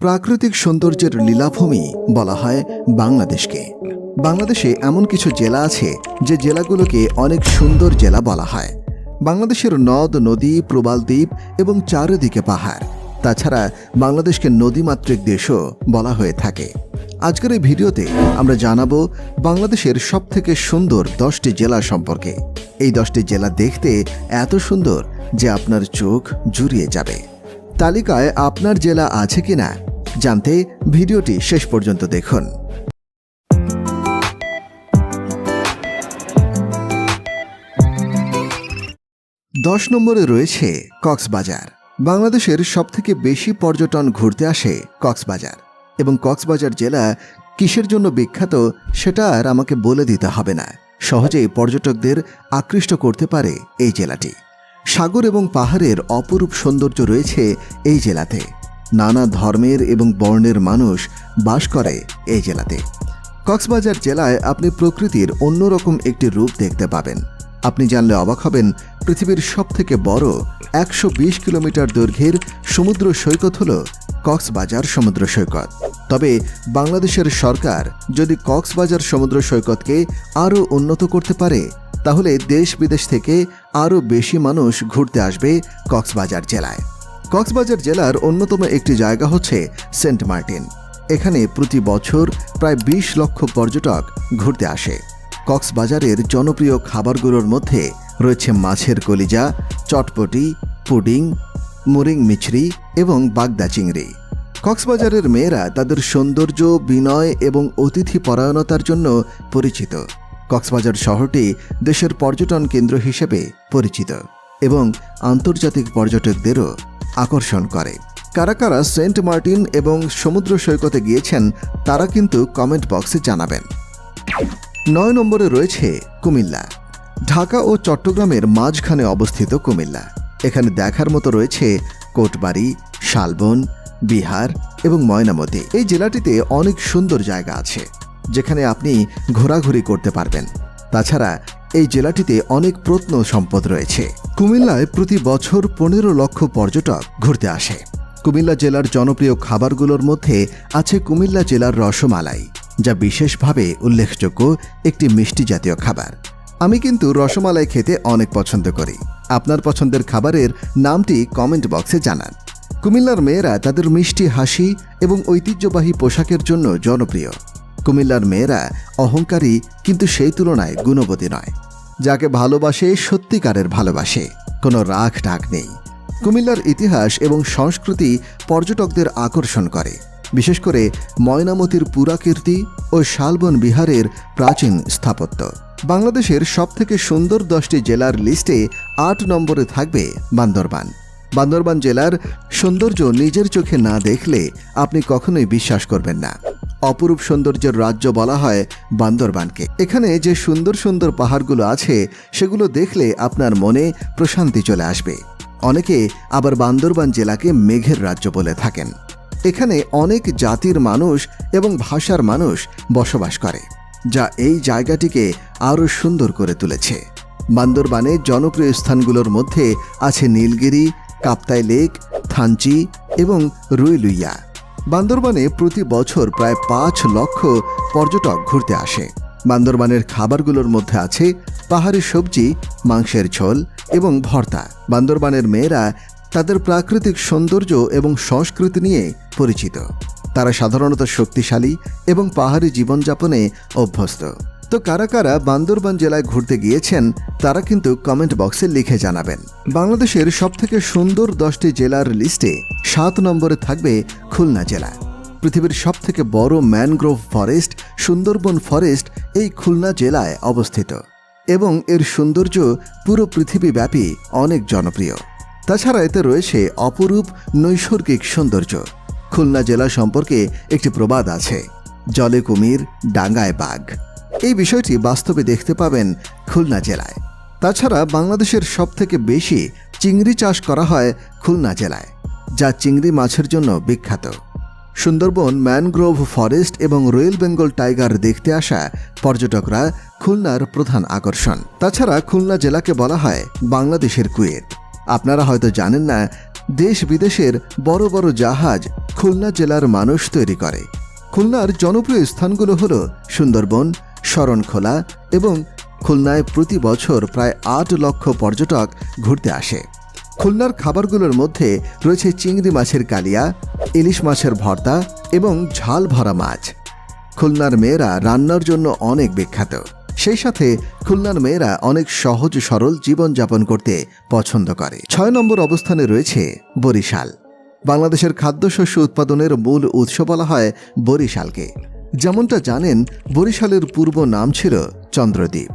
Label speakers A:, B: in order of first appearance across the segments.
A: প্রাকৃতিক সৌন্দর্যের লীলাভূমি বলা হয় বাংলাদেশকে। বাংলাদেশে এমন কিছু জেলা আছে যে জেলাগুলোকে অনেক সুন্দর জেলা বলা হয়। বাংলাদেশের নদ, নদী, প্রবাল দ্বীপ এবং চারিদিকে পাহাড়। তাছাড়া বাংলাদেশকে নদীমাতৃক দেশও বলা হয়ে থাকে। আজকের এই ভিডিওতে আমরা জানাব বাংলাদেশের সবথেকে সুন্দর দশটি জেলা সম্পর্কে। এই দশটি জেলা দেখতে এত সুন্দর যে আপনার চোখ জুড়িয়ে যাবে। তালিকায় আপনার জেলা আছে কিনা জানতে ভিডিওটি শেষ পর্যন্ত দেখুন। দশ নম্বরে রয়েছে কক্সবাজার। বাংলাদেশের সবথেকে বেশি পর্যটন ঘুরতে আসে কক্সবাজার এবং কক্সবাজার জেলা কিসের জন্য বিখ্যাত সেটা আর আমাকে বলে দিতে হবে না। সহজেই পর্যটকদের আকৃষ্ট করতে পারে এই জেলাটি। সাগর এবং পাহাড়ের অপরূপ সৌন্দর্য রয়েছে এই জেলাতে। নানা ধর্মের এবং বর্ণের মানুষ বাস করে এই জেলাতে। কক্সবাজার জেলায় আপনি প্রকৃতির অন্যরকম একটি রূপ দেখতে পাবেন। আপনি জানলে অবাক হবেন, পৃথিবীর সবথেকে বড় একশো বিশ কিলোমিটার দৈর্ঘ্যের সমুদ্র সৈকত হল কক্সবাজার সমুদ্র সৈকত। তবে বাংলাদেশের সরকার যদি কক্সবাজার সমুদ্র সৈকতকে আরও উন্নত করতে পারে, তাহলে দেশ বিদেশ থেকে আরও বেশি মানুষ ঘুরতে আসবে কক্সবাজার জেলায়। কক্সবাজার জেলার অন্যতম একটি জায়গা হচ্ছে সেন্ট মার্টিন। এখানে প্রতি বছর প্রায় ২০ লক্ষ পর্যটক ঘুরতে আসে। কক্সবাজারের জনপ্রিয় খাবারগুলোর মধ্যে রয়েছে মাছের কলিজা, চটপটি, পুডিং মুরিং মিছরি এবং বাগদা চিংড়ি। কক্সবাজারের মেয়েরা তাদের সৌন্দর্য, বিনয় এবং অতিথি পরায়ণতার জন্য পরিচিত। কক্সবাজার শহরটি দেশের পর্যটন কেন্দ্র হিসেবে পরিচিত এবং আন্তর্জাতিক পর্যটকদেরও আকর্ষণ করে। কারা কারা সেন্ট মার্টিন এবং সমুদ্র সৈকতে গিয়েছেন, তারা কিন্তু কমেন্ট বক্সে জানাবেন। নয় নম্বরে রয়েছে কুমিল্লা। ঢাকা ও চট্টগ্রামের মাঝখানে অবস্থিত কুমিল্লা। এখানে দেখার মতো রয়েছে কোটবাড়ি, শালবন, বিহার এবং ময়নামতি। এই জেলাটিতে অনেক সুন্দর জায়গা আছে, যেখানে আপনি ঘোরাঘুরি করতে পারবেন। তাছাড়া এই জেলাটিতে অনেক প্রত্ন সম্পদ রয়েছে। কুমিল্লায় প্রতি বছর পনেরো লক্ষ পর্যটক ঘুরতে আসে। কুমিল্লা জেলার জনপ্রিয় খাবারগুলোর মধ্যে আছে কুমিল্লা জেলার রসমালাই, যা বিশেষভাবে উল্লেখযোগ্য একটি মিষ্টি জাতীয় খাবার। আমি কিন্তু রসমালাই খেতে অনেক পছন্দ করি। আপনার পছন্দের খাবারের নামটি কমেন্ট বক্সে জানান। কুমিল্লার মেয়েরা তাদের মিষ্টি হাসি এবং ঐতিহ্যবাহী পোশাকের জন্য জনপ্রিয়। কুমিল্লার মেয়েরা অহংকারী, কিন্তু সেই তুলনায় গুণবতী নয়। যাকে ভালোবাসে, সত্যিকারের ভালোবাসে। কোনো রাগ ঢাক নেই। কুমিল্লার ইতিহাস এবং সংস্কৃতি পর্যটকদের আকর্ষণ করে। বিশেষ করে ময়নামতির পুরাকীর্তি ও শালবন বিহারের প্রাচীন স্থাপত্য। বাংলাদেশের সবথেকে সুন্দর দশটি জেলার লিস্টে আট নম্বরে থাকবে বান্দরবান। বান্দরবান জেলার সৌন্দর্য নিজের চোখে না দেখলে আপনি কখনোই বিশ্বাস করবেন না। অপরূপ সৌন্দর্যের রাজ্য বলা হয় বান্দরবানকে। এখানে যে সুন্দর সুন্দর পাহাড়গুলো আছে, সেগুলো দেখলে আপনার মনে প্রশান্তি চলে আসবে। অনেকে আবার বান্দরবান জেলাকে মেঘের রাজ্য বলে থাকেন। এখানে অনেক জাতির মানুষ এবং ভাষার মানুষ বসবাস করে, যা এই জায়গাটিকে আরও সুন্দর করে তুলেছে। বান্দরবানে জনপ্রিয় স্থানগুলোর মধ্যে আছে নীলগিরি, কাপ্তাই লেক, থানচি এবং রুইলুইয়া। বান্দরবানে প্রতি বছর প্রায় পাঁচ লক্ষ পর্যটক ঘুরতে আসে। বান্দরবানের খাবারগুলোর মধ্যে আছে পাহাড়ি সবজি, মাংসের ঝোল এবং ভর্তা। বান্দরবানের মেয়েরা তাদের প্রাকৃতিক সৌন্দর্য এবং সংস্কৃতি নিয়ে পরিচিত। তারা সাধারণত শক্তিশালী এবং পাহাড়ি জীবনযাপনে অভ্যস্ত। তো কারা কারা বান্দরবান জেলায় ঘুরতে গিয়েছেন, তারা কিন্তু কমেন্ট বক্সে লিখে জানাবেন। বাংলাদেশের সবথেকে সুন্দর দশটি জেলার লিস্টে সাত নম্বরে থাকবে খুলনা জেলা। পৃথিবীর সবথেকে বড় ম্যানগ্রোভ ফরেস্ট, সুন্দরবন ফরেস্ট এই খুলনা জেলায় অবস্থিত। এবং এর সৌন্দর্য পুরো পৃথিবীব্যাপী অনেক জনপ্রিয়। তাছাড়া এতে রয়েছে অপরূপ নৈসর্গিক সৌন্দর্য। খুলনা জেলা সম্পর্কে একটি প্রবাদ আছে, জলে কুমির, ডাঙ্গায় বাঘ। এই বিষয়টি বাস্তবে দেখতে পাবেন খুলনা জেলায়। তাছাড়া বাংলাদেশের সবথেকে বেশি চিংড়ি চাষ করা হয় খুলনা জেলায়, যা চিংড়ি মাছের জন্য বিখ্যাত। সুন্দরবন, ম্যানগ্রোভ ফরেস্ট এবং রয়্যাল বেঙ্গল টাইগার দেখতে আসা পর্যটকরা খুলনার প্রধান আকর্ষণ। তাছাড়া খুলনা জেলাকে বলা হয় বাংলাদেশের কুয়েত। আপনারা হয়তো জানেন না, দেশ বিদেশের বড় বড় জাহাজ খুলনা জেলার মানুষ তৈরি করে। খুলনার জনপ্রিয় স্থানগুলো হল সুন্দরবন শরণখোলা এবং খুলনায় প্রতি বছর প্রায় আট লক্ষ পর্যটক ঘুরতে আসে। খুলনার খাবারগুলোর মধ্যে রয়েছে চিংড়ি মাছের কালিয়া, ইলিশ মাছের ভর্তা এবং ঝাল ভরা মাছ। খুলনার মেয়েরা রান্নার জন্য অনেক বিখ্যাত। সেই সাথে খুলনার মেয়েরা অনেক সহজ সরল জীবনযাপন করতে পছন্দ করে। ছয় নম্বর অবস্থানে রয়েছে বরিশাল। বাংলাদেশের খাদ্যশস্য উৎপাদনের মূল উৎস বলা হয় বরিশালকে। যেমনটা জানেন, বরিশালের পূর্ব নাম ছিল চন্দ্রদ্বীপ।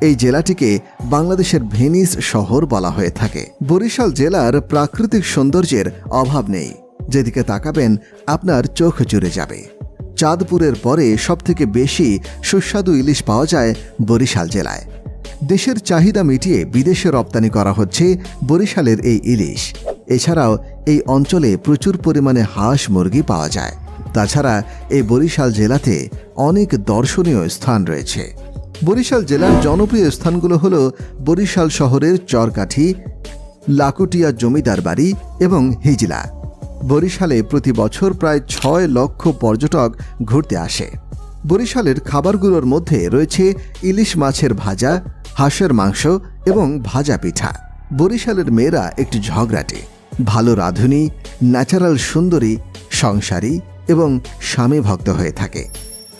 A: এই জেলাটিকে বাংলাদেশের ভেনিস শহর বলা হয়ে থাকে। বরিশাল জেলার প্রাকৃতিক সৌন্দর্যের অভাব নেই। যেদিকে তাকাবেন, আপনার চোখ জুড়ে যাবে। চাঁদপুরের পরে সবথেকে বেশি সুস্বাদু ইলিশ পাওয়া যায় বরিশাল জেলায়। দেশের চাহিদা মিটিয়ে বিদেশে রপ্তানি করা হচ্ছে বরিশালের এই ইলিশ। এছাড়াও এই অঞ্চলে প্রচুর পরিমাণে হাঁস মুরগি পাওয়া যায়। তাছাড়া এই বরিশাল জেলাতে অনেক দর্শনীয় স্থান রয়েছে। বরিশাল জেলার জনপ্রিয় স্থানগুলো হল বরিশাল শহরের চরকাঠি, লাকুটিয়া জমিদার বাড়ি এবং হিজলা। বরিশালে প্রতি বছর প্রায় ছয় লক্ষ পর্যটক ঘুরতে আসে। বরিশালের খাবারগুলোর মধ্যে রয়েছে ইলিশ মাছের ভাজা, হাঁসের মাংস এবং ভাজা পিঠা। বরিশালের মেয়েরা একটি ঝগড়াটে। ভালো রাঁধুনি, ন্যাচারাল সুন্দরী, সংসারী এবং স্বামী ভক্ত হয়ে থাকে।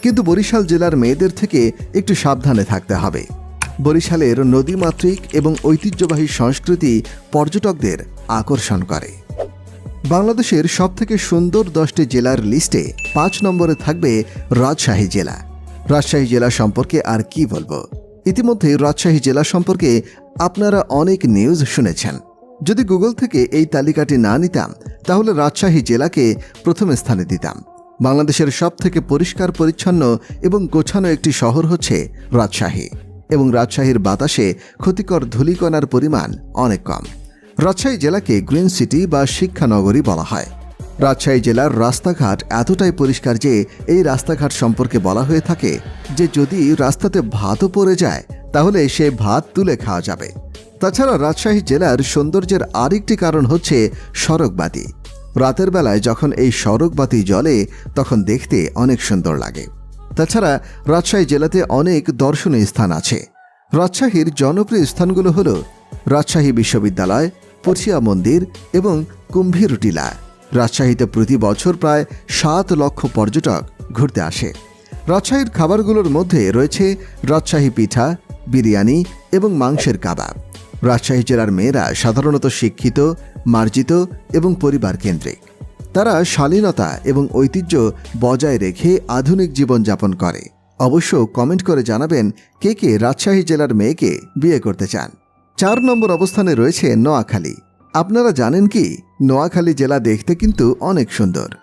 A: কিন্তু বরিশাল জেলার মেয়েদের থেকে একটু সাবধানে থাকতে হবে। বরিশালের নদীমাতৃক এবং ঐতিহ্যবাহী সংস্কৃতি পর্যটকদের আকর্ষণ করে। বাংলাদেশের সবথেকে সুন্দর দশটি জেলার লিস্টে পাঁচ নম্বরে থাকবে রাজশাহী জেলা। রাজশাহী জেলা সম্পর্কে আর কি বলব? ইতিমধ্যে রাজশাহী জেলা সম্পর্কে আপনারা অনেক নিউজ শুনেছেন। যদি গুগল থেকে এই তালিকাটি না নিতাম, তাহলে রাজশাহী জেলাকে প্রথম স্থানে দিতাম। বাংলাদেশের সবথেকে পরিষ্কার, পরিচ্ছন্ন এবং গোছানো একটি শহর হচ্ছে রাজশাহী। এবং রাজশাহীর বাতাসে ক্ষতিকর ধূলিকণার পরিমাণ অনেক কম। রাজশাহী জেলাকে গ্রিন সিটি বা শিক্ষানগরী বলা হয়। রাজশাহী জেলার রাস্তাঘাট এতটাই পরিষ্কার যে এই রাস্তাঘাট সম্পর্কে বলা হয়ে থাকে যে যদি রাস্তাতে ভাতও পড়ে যায়, তাহলে সে ভাত তুলে খাওয়া যাবে। তাছাড়া রাজশাহী জেলার সৌন্দর্যের আরেকটি কারণ হচ্ছে সড়কবাতি। রাতের বেলায় যখন এই সড়কবাতি জ্বলে, তখন দেখতে অনেক সুন্দর লাগে। তাছাড়া রাজশাহী জেলাতে অনেক দর্শনীয় স্থান আছে। রাজশাহীর জনপ্রিয় স্থানগুলো হল রাজশাহী বিশ্ববিদ্যালয় পছিয়া মন্দির এবং কুম্ভীর টিলা। রাজশাহীতে প্রতি বছর প্রায় সাত লক্ষ পর্যটক ঘুরতে আসে। রাজশাহীর খাবারগুলোর মধ্যে রয়েছে রাজশাহী পিঠা, বিরিয়ানি এবং মাংসের কাবাব। রাজশাহী জেলার মেয়েরা সাধারণত শিক্ষিত, মার্জিত এবং পরিবার কেন্দ্রিক। তারা শালীনতা এবং ঐতিহ্য বজায় রেখে আধুনিক জীবনযাপন করে। অবশ্য কমেন্ট করে জানাবেন, কে কে রাজশাহী জেলার মেয়েকে বিয়ে করতে চান? চার নম্বর অবস্থানে রয়েছে নোয়াখালী। আপনারা জানেন কি, নোয়াখালী জেলা দেখতে কিন্তু অনেক সুন্দর।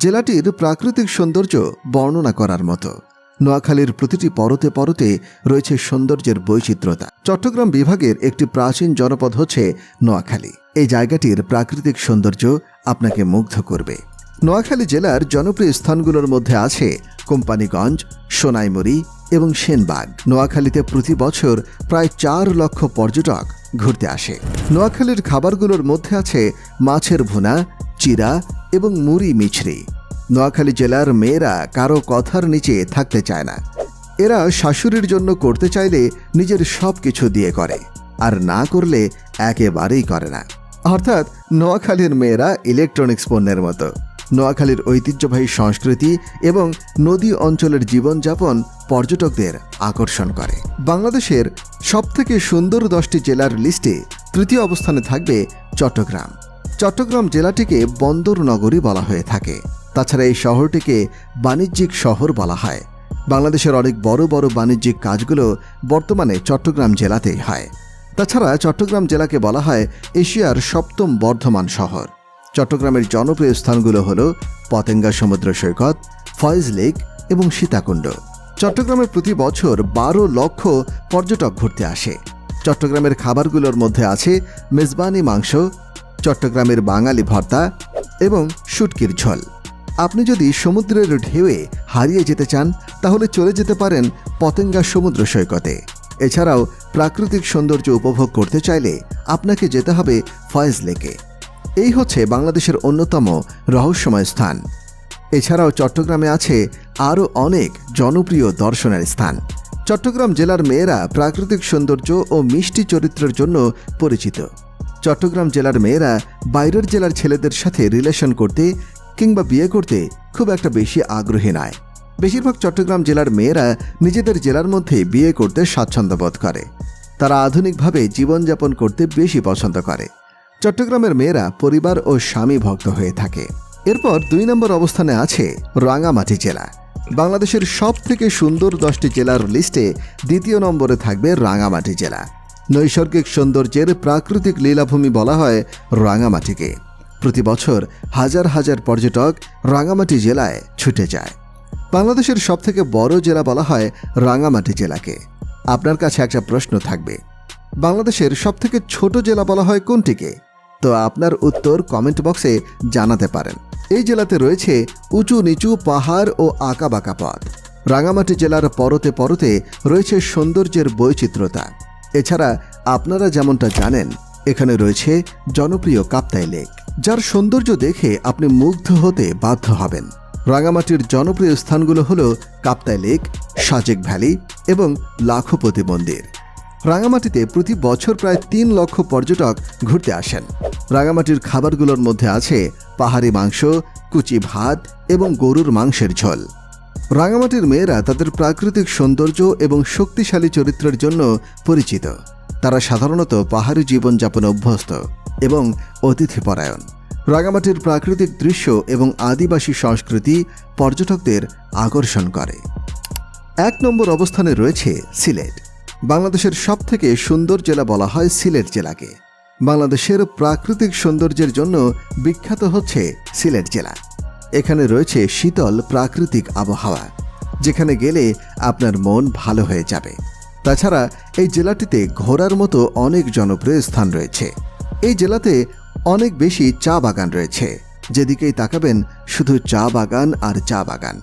A: জেলাটির প্রাকৃতিক সৌন্দর্য বর্ণনা করার মতো। নোয়াখালীর প্রতিটি পরতে পরতে রয়েছে সৌন্দর্যের বৈচিত্র্যতা। চট্টগ্রাম বিভাগের একটি প্রাচীন জনপদ হচ্ছে নোয়াখালী। এই জায়গাটির প্রাকৃতিক সৌন্দর্য আপনাকে মুগ্ধ করবে। নোয়াখালী জেলার জনপ্রিয় স্থানগুলোর মধ্যে আছে কোম্পানিগঞ্জ, সোনাইমুড়ি এবং সেনবাগ। নোয়াখালীতে প্রতি বছর প্রায় চার লক্ষ পর্যটক ঘুরতে আসে। নোয়াখালীর খাবারগুলোর মধ্যে আছে মাছের ভুনা, চিরা এবং মুড়ি মিছরি। নোয়াখালী জেলার মেয়েরা কারও কথার নিচে থাকতে চায় না। এরা শাশুড়ির জন্য করতে চাইলে নিজের সব কিছু দিয়ে করে, আর না করলে একেবারেই করে না। অর্থাৎ নোয়াখালীর মেয়েরা ইলেকট্রনিক্স পণ্যের মতো। নোয়াখালীর ঐতিহ্যবাহী সংস্কৃতি এবং নদী অঞ্চলের জীবনযাপন পর্যটকদের আকর্ষণ করে। বাংলাদেশের সবথেকে সুন্দর দশটি জেলার লিস্টে তৃতীয় অবস্থানে থাকবে চট্টগ্রাম। চট্টগ্রাম জেলাটিকে বন্দর নগরী বলা হয়ে থাকে। তাছাড়া এই শহরটিকে বাণিজ্যিক শহর বলা হয়। বাংলাদেশের অনেক বড় বড় বাণিজ্যিক কাজগুলো বর্তমানে চট্টগ্রাম জেলাতেই হয়। তাছাড়া চট্টগ্রাম জেলাকে বলা হয় এশিয়ার সপ্তম বর্ধমান শহর। চট্টগ্রামের জনপ্রিয় স্থানগুলো হল পতেঙ্গা সমুদ্র সৈকত, ফয়েজ লেক এবং সীতাকুণ্ড। চট্টগ্রামের প্রতি বছর বারো লক্ষ পর্যটক ঘুরতে আসে। চট্টগ্রামের খাবারগুলোর মধ্যে আছে মেজবানি মাংস, চট্টগ্রামের বাঙালি ভর্তা এবং শুটকির ঝোল। আপনি যদি সমুদ্রের ঢেউয়ে হারিয়ে যেতে চান, তাহলে চলে যেতে পারেন পতেঙ্গা সমুদ্র সৈকতে। এছাড়াও প্রাকৃতিক সৌন্দর্য উপভোগ করতে চাইলে আপনাকে যেতে হবে ফয়েজ লেকে। এই হচ্ছে বাংলাদেশের অন্যতম রহস্যময় স্থান। এছাড়াও চট্টগ্রামে আছে আরও অনেক জনপ্রিয় দর্শনের স্থান। চট্টগ্রাম জেলার মেয়েরা প্রাকৃতিক সৌন্দর্য ও মিষ্টি চরিত্রের জন্য পরিচিত। চট্টগ্রাম জেলার মেয়েরা বাইরের জেলার ছেলেদের সাথে রিলেশন করতে কিংবা বিয়ে করতে খুব একটা বেশি আগ্রহী নয়। বেশিরভাগ চট্টগ্রাম জেলার মেয়েরা নিজেদের জেলার মধ্যে বিয়ে করতে স্বাচ্ছন্দ্য বোধ করে। তারা আধুনিকভাবে জীবনযাপন করতে বেশি পছন্দ করে। চট্টগ্রামের মেয়েরা পরিবার ও স্বামী ভক্ত হয়ে থাকে। এরপর দুই নম্বর অবস্থানে আছে রাঙামাটি জেলা। বাংলাদেশের সব থেকে সুন্দর দশটি জেলার লিস্টে দ্বিতীয় নম্বরে থাকবে রাঙামাটি জেলা। নৈসর্গিক সৌন্দর্যের প্রাকৃতিক লীলাভূমি বলা হয় রাঙামাটিকে প্রতি বছর হাজার হাজার পর্যটক রাঙামাটি জেলায় ছুটে যায়। বাংলাদেশের সবথেকে বড় জেলা বলা হয় রাঙামাটি জেলাকে। আপনার কাছে একটা প্রশ্ন থাকবে। বাংলাদেশের সবথেকে ছোট জেলা বলা হয় কোনটিকে? তো আপনার উত্তর কমেন্ট বক্সে জানাতে পারেন। এই জেলাতে রয়েছে উঁচু নিচু পাহাড় ও আঁকাবাঁকা পথ। রাঙামাটি জেলার পরতে পরতে রয়েছে সৌন্দর্যের বৈচিত্র্যতা। এছাড়া আপনারা যেমনটা জানেন, এখানে রয়েছে জনপ্রিয় কাপ্তাই লেক। যার সৌন্দর্য দেখে আপনি মুগ্ধ হতে বাধ্য হবেন। রাঙামাটির জনপ্রিয় স্থানগুলো হল কাপ্তাই লেক, সাজেক ভ্যালি এবং লাখপতি মন্দির। রাঙামাটিতে প্রতি বছর প্রায় তিন লক্ষ পর্যটক ঘুরতে আসেন। রাঙামাটির খাবারগুলোর মধ্যে আছে পাহাড়ি মাংস, কুচি ভাত এবং গরুর মাংসের ঝোল। রাঙামাটির মেয়েরা তাদের প্রাকৃতিক সৌন্দর্য এবং শক্তিশালী চরিত্রের জন্য পরিচিত। তারা সাধারণত পাহাড়ি জীবনযাপনে অভ্যস্ত। এবং অতিথিপরায়ণ। রাঙামাটির প্রাকৃতিক দৃশ্য এবং আদিবাসী সংস্কৃতি পর্যটকদের আকর্ষণ করে। এক নম্বর অবস্থানে রয়েছে সিলেট। বাংলাদেশের সবথেকে সুন্দর জেলা বলা হয় সিলেট জেলাকে। বাংলাদেশের প্রাকৃতিক সৌন্দর্যের জন্য বিখ্যাত হচ্ছে সিলেট জেলা। এখানে রয়েছে শীতল প্রাকৃতিক আবহাওয়া, যেখানে গেলে আপনার মন ভালো হয়ে যাবে। তাছাড়া এই জেলাটিতে ঘোরার মতো অনেক জনপ্রিয় স্থান রয়েছে। এই জেলাতে অনেক বেশি চা বাগান রয়েছে। যেদিকেই তাকাবেন, শুধু চা বাগান আর চা বাগান।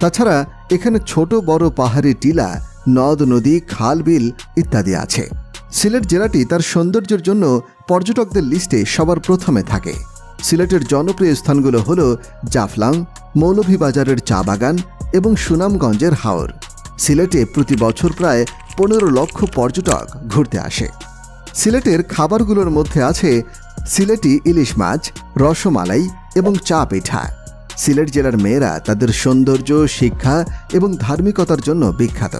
A: তাছাড়া এখানে ছোট বড় পাহাড়ি টিলা, নদ, নদী, খাল, বিল ইত্যাদি আছে। সিলেট জেলাটি তার সৌন্দর্যের জন্য পর্যটকদের লিস্টে সবার প্রথমে থাকে। সিলেটের জনপ্রিয় স্থানগুলো হল জাফলাং, মৌলভীবাজারের চা বাগান এবং সুনামগঞ্জের হাওর। সিলেটে প্রতি বছর প্রায় পনেরো লক্ষ পর্যটক ঘুরতে আসে। সিলেটের খাবারগুলোর মধ্যে আছে সিলেটি ইলিশ মাছ, রসমালাই এবং চা পিঠা। সিলেট জেলার মেয়েরা তাদের সৌন্দর্য, শিক্ষা এবং ধার্মিকতার জন্য বিখ্যাত।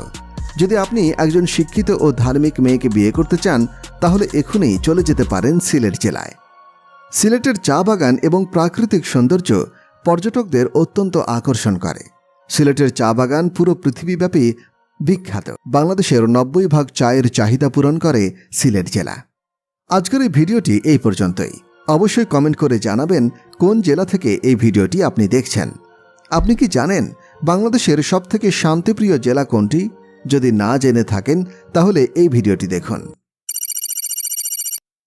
A: যদি আপনি একজন শিক্ষিত ও ধার্মিক মেয়েকে বিয়ে করতে চান, তাহলে এখনই চলে যেতে পারেন সিলেট জেলায়। সিলেটের চা বাগান এবং প্রাকৃতিক সৌন্দর্য পর্যটকদের অত্যন্ত আকর্ষণ করে। সিলেটের চা বাগান পুরো পৃথিবীব্যাপী বিখ্যাত। বাংলাদেশের নব্বই ভাগ চায়ের চাহিদা পূরণ করে সিলেট জেলা। আজকের এই ভিডিওটি এই পর্যন্তই। অবশ্যই কমেন্ট করে জানাবেন কোন জেলা থেকে এই ভিডিওটি আপনি দেখছেন। আপনি কি জানেন বাংলাদেশের সবথেকে শান্তিপ্রিয় জেলা কোনটি? যদি না জেনে থাকেন, তাহলে এই ভিডিওটি দেখুন।